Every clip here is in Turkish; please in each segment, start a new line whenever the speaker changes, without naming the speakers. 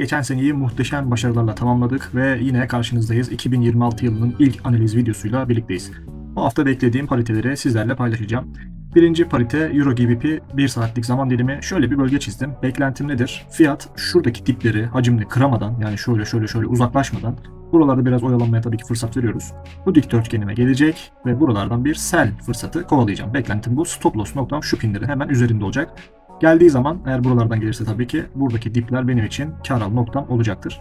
Geçen seneyi muhteşem başarılarla tamamladık ve yine karşınızdayız. 2026 yılının ilk analiz videosuyla birlikteyiz. Bu hafta beklediğim pariteleri sizlerle paylaşacağım. Birinci parite Euro GBP 1 saatlik zaman dilimi şöyle bir bölge çizdim. Beklentim nedir? Fiyat şuradaki dipleri hacimli kıramadan yani şöyle şöyle şöyle uzaklaşmadan buralarda biraz oyalanmaya tabii ki fırsat veriyoruz. Bu dikdörtgenime gelecek ve buralardan bir sell fırsatı kovalayacağım. Beklentim bu. Stop loss noktam şu pinlerin hemen üzerinde olacak. Geldiği zaman eğer buralardan gelirse tabii ki buradaki dipler benim için kar al noktam olacaktır.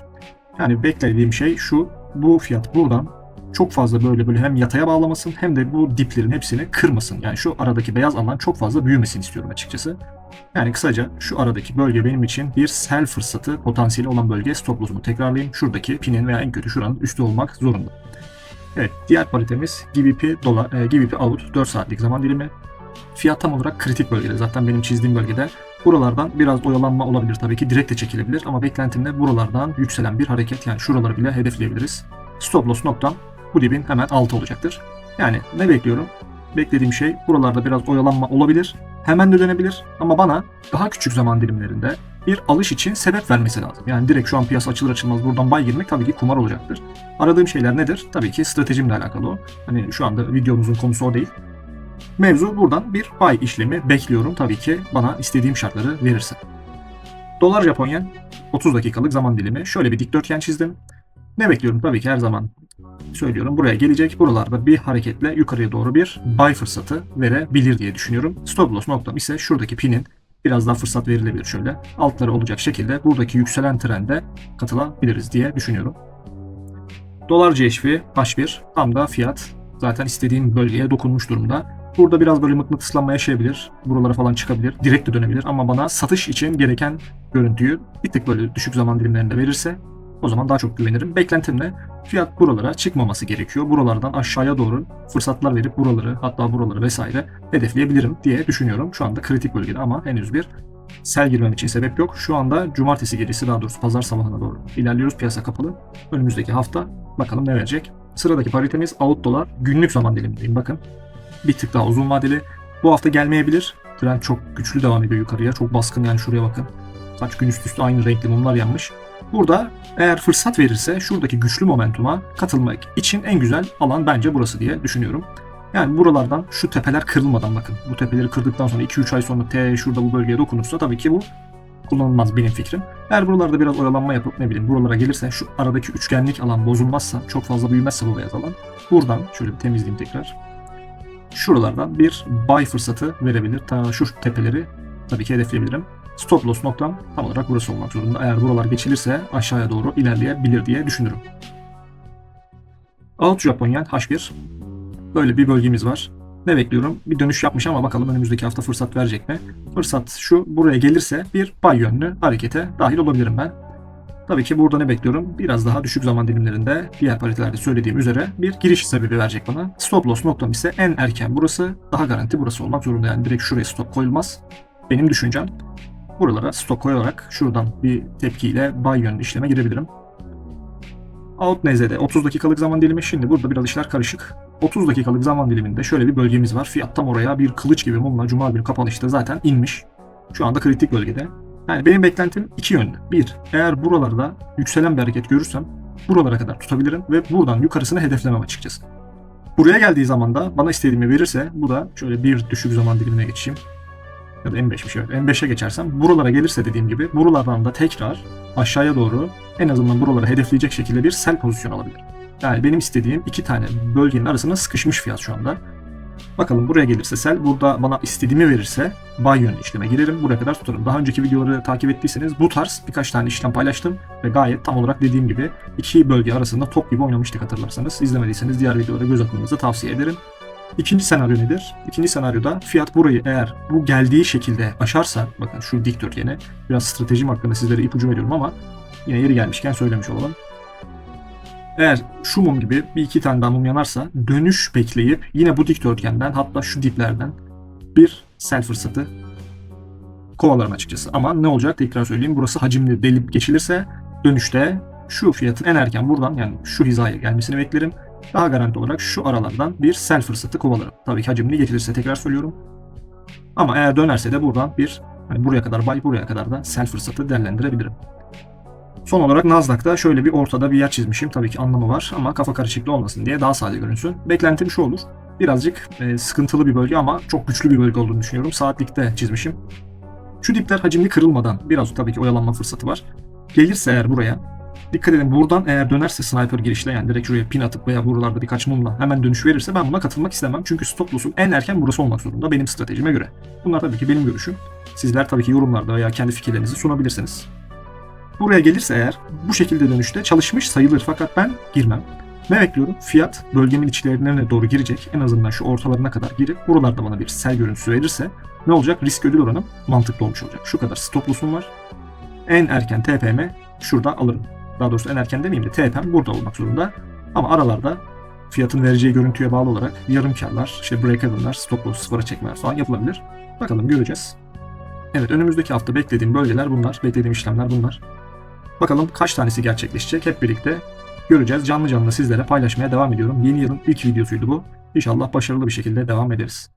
Yani beklediğim şey şu. Bu fiyat buradan çok fazla böyle böyle hem yataya bağlamasın hem de bu diplerin hepsini kırmasın. Yani şu aradaki beyaz alan çok fazla büyümesin istiyorum açıkçası. Yani kısaca şu aradaki bölge benim için bir sell fırsatı potansiyeli olan bölge stop loss'umu tekrarlayayım. Şuradaki pinin veya en kötü şuranın üstü olmak zorunda. Evet diğer paritemiz GBP dolar, e, GBP out 4 saatlik zaman dilimi. Fiyat tam olarak kritik bölgede. Zaten benim çizdiğim bölgede. Buralardan biraz oyalanma olabilir tabii ki. Direkt de çekilebilir ama beklentimde buralardan yükselen bir hareket. Yani şuraları bile hedefleyebiliriz. Stop loss noktam bu dibin hemen altı olacaktır. Yani ne bekliyorum? Beklediğim şey buralarda biraz oyalanma olabilir. Hemen de dönebilir ama bana daha küçük zaman dilimlerinde bir alış için sebep vermesi lazım. Yani direkt şu an piyasa açılır açılmaz buradan buy girmek tabii ki kumar olacaktır. Aradığım şeyler nedir? Tabii ki stratejimle alakalı o. Hani şu anda videomuzun konusu o değil. Mevzu buradan bir buy işlemi bekliyorum tabii ki bana istediğim şartları verirse. Dolar Japon yen 30 dakikalık zaman dilimi. Şöyle bir dikdörtgen çizdim. Ne bekliyorum? Tabii ki her zaman söylüyorum. Buraya gelecek. Buralarda bir hareketle yukarıya doğru bir buy fırsatı verebilir diye düşünüyorum. Stop loss noktam ise şuradaki pinin biraz daha fırsat verilebilir şöyle. Altları olacak şekilde buradaki yükselen trende katılabiliriz diye düşünüyorum. Dolar CHF H1 tam da fiyat zaten istediğim bölgeye dokunmuş durumda. Burada biraz böyle mıknatıslanma yaşayabilir. Buralara falan çıkabilir. Direkt de dönebilir ama bana satış için gereken görüntüyü bir tık böyle düşük zaman dilimlerinde verirse o zaman daha çok güvenirim. Beklentim ne? Fiyat buralara çıkmaması gerekiyor. Buralardan aşağıya doğru fırsatlar verip buraları hatta buraları vesaire hedefleyebilirim diye düşünüyorum. Şu anda kritik bölgede ama henüz bir sel girmem için sebep yok. Şu anda cumartesi gecesi daha doğrusu pazar sabahına doğru ilerliyoruz. Piyasa kapalı. Önümüzdeki hafta bakalım ne verecek. Sıradaki paritemiz out dolar günlük zaman dilimindeyim bakın. Bir tık daha uzun vadeli. Bu hafta gelmeyebilir. Trend çok güçlü devam ediyor yukarıya. Çok baskın yani şuraya bakın. Kaç gün üst üste aynı renkli mumlar yanmış. Burada eğer fırsat verirse şuradaki güçlü momentuma katılmak için en güzel alan bence burası diye düşünüyorum. Yani buralardan şu tepeler kırılmadan bakın. Bu tepeleri kırdıktan sonra 2-3 ay sonra T şurada bu bölgeye dokunursa tabii ki bu kullanılmaz benim fikrim. Eğer buralarda biraz oyalanma yapıp ne bileyim buralara gelirse şu aradaki üçgenlik alan bozulmazsa çok fazla büyümezse bu beyaz alan buradan şöyle bir temizleyeyim tekrar. Şuralardan bir buy fırsatı verebilir. Ta şu tepeleri tabii ki hedefleyebilirim. Stop loss noktam tam olarak burası olmak zorunda. Eğer buralar geçilirse aşağıya doğru ilerleyebilir diye düşünürüm. Alt Japonyen H1. Böyle bir bölgemiz var. Ne bekliyorum? Bir dönüş yapmış ama bakalım önümüzdeki hafta fırsat verecek mi? Fırsat şu. Buraya gelirse bir buy yönlü harekete dahil olabilirim ben. Tabii ki burada ne bekliyorum? Biraz daha düşük zaman dilimlerinde diğer paritelerde söylediğim üzere bir giriş sebebi verecek bana. Stop loss noktam ise en erken burası, daha garanti burası olmak zorunda. Yani direkt şuraya stop koyulmaz. Benim düşüncem buralara stop koyarak şuradan bir tepkiyle buy yönlü işleme girebilirim. Out nezede 30 dakikalık zaman dilimi. Şimdi burada biraz işler karışık. 30 dakikalık zaman diliminde şöyle bir bölgemiz var. Fiyat tam oraya bir kılıç gibi mumla cuma günü kapanışta zaten inmiş. Şu anda kritik bölgede. Yani benim beklentim iki yönlü. Bir, eğer buralarda yükselen bir hareket görürsem buralara kadar tutabilirim ve buradan yukarısını hedeflemem açıkçası. Buraya geldiği zaman da bana istediğimi verirse bu da şöyle bir düşük zaman dilimine geçeyim. Ya da M5'miş evet. M5'e geçersem buralara gelirse dediğim gibi buralardan da tekrar aşağıya doğru en azından buraları hedefleyecek şekilde bir sell pozisyon alabilir. Yani benim istediğim iki tane bölgenin arasına sıkışmış fiyat şu anda. Bakalım buraya gelirse sell, burada bana istediğimi verirse buy işleme girerim. Buraya kadar tutarım. Daha önceki videoları takip ettiyseniz bu tarz birkaç tane işlem paylaştım ve gayet tam olarak dediğim gibi iki bölge arasında top gibi oynamıştık hatırlarsanız. İzlemediyseniz diğer videolara göz atmanızı tavsiye ederim. İkinci senaryo nedir? İkinci senaryoda fiyat burayı eğer bu geldiği şekilde aşarsa, bakın şu dikdörtgeni, biraz stratejim hakkında sizlere ipucu veriyorum ama yine yeri gelmişken söylemiş olalım. Eğer şu mum gibi bir iki tane daha mum yanarsa dönüş bekleyip yine bu dikdörtgenden hatta şu diplerden bir sell fırsatı kovalarım açıkçası. Ama ne olacak tekrar söyleyeyim burası hacimli delip geçilirse dönüşte şu fiyatın en erken buradan yani şu hizaya gelmesini beklerim. Daha garanti olarak şu aralardan bir sell fırsatı kovalarım. Tabii ki hacimli geçilirse tekrar söylüyorum. Ama eğer dönerse de buradan bir hani buraya kadar buy buraya kadar da sell fırsatı değerlendirebilirim. Son olarak Nasdaq'ta şöyle bir ortada bir yer çizmişim. Tabii ki anlamı var ama kafa karışıklığı olmasın diye daha sade görünsün. Beklentim şu olur. Birazcık e, sıkıntılı bir bölge ama çok güçlü bir bölge olduğunu düşünüyorum. Saatlikte çizmişim. Şu dipler hacimli kırılmadan biraz tabii ki oyalanma fırsatı var. Gelirse eğer buraya dikkat edin buradan eğer dönerse sniper girişle yani direkt şuraya pin atıp veya buralarda birkaç mumla hemen dönüş verirse ben buna katılmak istemem. Çünkü stop loss'um en erken burası olmak zorunda benim stratejime göre. Bunlar tabii ki benim görüşüm. Sizler tabii ki yorumlarda veya kendi fikirlerinizi sunabilirsiniz. Buraya gelirse eğer bu şekilde dönüşte çalışmış sayılır fakat ben girmem. Ne bekliyorum? Fiyat bölgemin içlerine doğru girecek. En azından şu ortalarına kadar girip buralarda bana bir sel görüntüsü verirse ne olacak? Risk ödül oranım mantıklı olmuş olacak. Şu kadar stop loss'um var. En erken TP'mi şurada alırım. Daha doğrusu en erken demeyeyim de TP'm burada olmak zorunda. Ama aralarda fiyatın vereceği görüntüye bağlı olarak yarım karlar, işte break even'lar, stop loss sıfıra çekmeler falan yapılabilir. Bakalım göreceğiz. Evet önümüzdeki hafta beklediğim bölgeler bunlar. Beklediğim işlemler bunlar. Bakalım kaç tanesi gerçekleşecek hep birlikte göreceğiz. Canlı canlı sizlere paylaşmaya devam ediyorum. Yeni yılın ilk videosuydu bu. İnşallah başarılı bir şekilde devam ederiz.